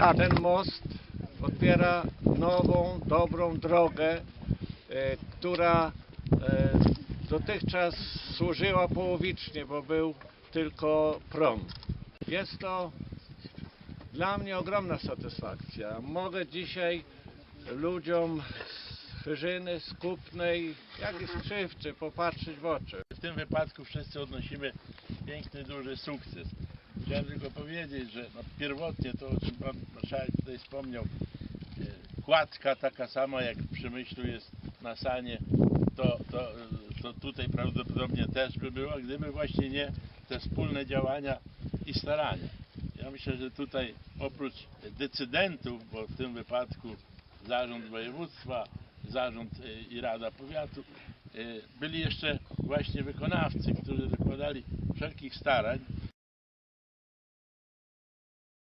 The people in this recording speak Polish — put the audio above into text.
Tak. Ten most otwiera nową, dobrą drogę, e, która e, dotychczas służyła połowicznie, bo był tylko prom. Jest to dla mnie ogromna satysfakcja. Mogę dzisiaj ludziom z Chyrzyny, z Kupnej, jak i z Krzywczy popatrzeć w oczy. W tym wypadku wszyscy odnosimy piękny, duży sukces. Chciałem tylko powiedzieć, że no, pierwotnie to, o czym Pan Marszałek tutaj wspomniał, e, kładka taka sama jak w Przemyślu jest na Sanie, to, to, to tutaj prawdopodobnie też by była, gdyby właśnie nie te wspólne działania i starania. Ja myślę, że tutaj oprócz decydentów, bo w tym wypadku zarząd województwa, zarząd e, i rada powiatu, e, byli jeszcze właśnie wykonawcy, którzy dokładali wszelkich starań